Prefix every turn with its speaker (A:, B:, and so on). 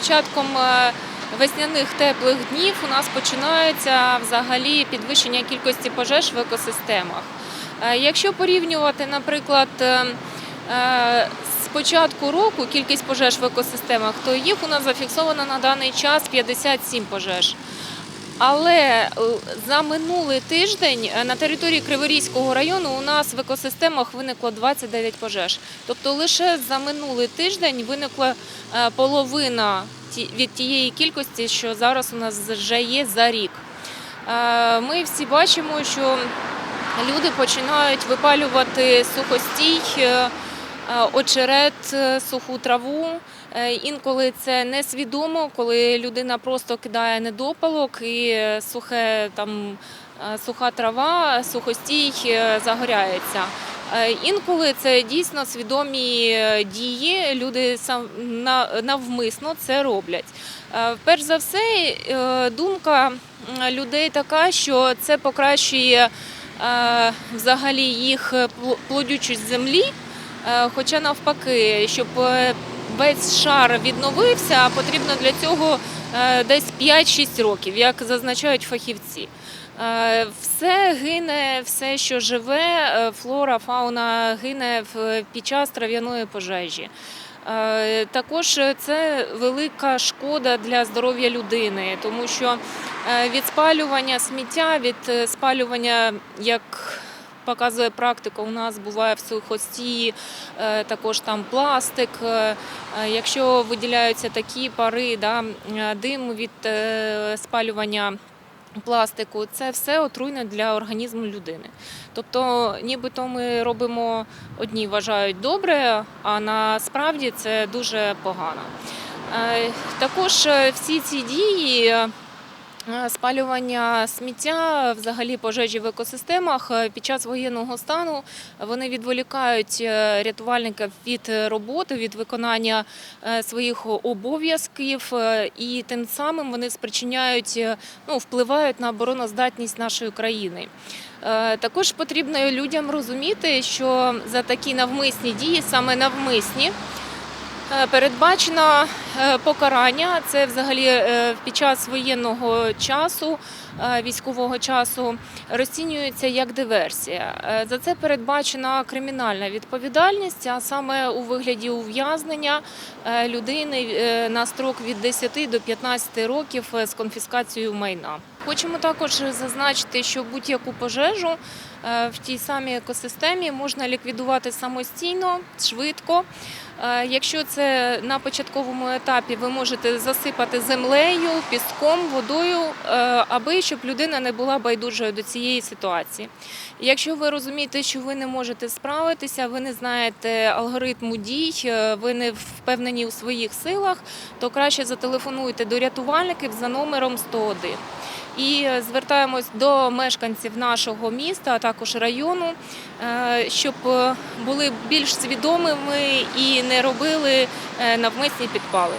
A: початком е, весняних теплих днів у нас починається взагалі підвищення кількості пожеж в екосистемах. Е, Якщо порівнювати, наприклад, е, з початку року кількість пожеж в екосистемах, то їх у нас зафіксовано на даний час 57 пожеж. Але е, за минулий тиждень е, на території Криворізького району у нас в екосистемах виникло 29 пожеж. Тобто лише за минулий тиждень виникла е, половина від тієї кількості, що зараз у нас вже є за рік. Ми всі бачимо, що люди починають випалювати сухостій, очерет, е, суху траву. Е, Інколи це несвідомо, коли людина просто кидає недопалок і е, сухе там е, суха трава, сухостій е, загоряється. Е, Інколи це дійсно свідомі е, дії. Люди сам навмисно це роблять. Е, Перш за все, е, думка людей така, що це покращує е, взагалі їх пл- плодючість землі. Е, Хоча навпаки, щоб е, весь шар відновився, потрібно для цього е, десь 5-6 років, як зазначають фахівці. Все гине, все, що живе, флора, фауна гине під час трав'яної пожежі. Також це велика шкода для здоров'я людини, тому що від спалювання сміття, від спалювання, як показує практика, у нас буває в сухості, е, також там пластик. Е, е, Якщо виділяються такі пари, да, дим від спалювання пластику, це все отруйне для організму людини. Тобто, нібито ми робимо одні вважають добре, а насправді це дуже погано. Також всі ці дії. Е, Спалювання сміття, взагалі пожежі в екосистемах е, під час воєнного стану вони відволікають е, рятувальника від роботи, від виконання своїх обов'язків, і тим самим вони спричиняють, ну, впливають на обороноздатність нашої країни. Також потрібно людям розуміти, що за такі навмисні дії, саме навмисні, Передбачено покарання. Це взагалі е, під час воєнного часу, е, військового часу розцінюється як диверсія. Е, За це передбачена кримінальна відповідальність, а саме у вигляді ув'язнення е, людини е, на строк від 10 до 15 років е, з конфіскацією майна. Хочемо також зазначити, що будь-яку пожежу е, в тій самій екосистемі можна ліквідувати самостійно, швидко. Е, Якщо це на початковому етапі, ви можете засипати землею, піском, водою, е, аби щоб людина не була байдужою до цієї ситуації. Якщо ви розумієте, що ви не можете справитися, ви не знаєте алгоритму дій, е, ви не впевнені у своїх силах, то краще зателефонуйте до рятувальників за номером 101. І звертаємось до мешканців нашого міста, а також району, е, щоб е, були більш свідомими і не робили е, навмисні підпали.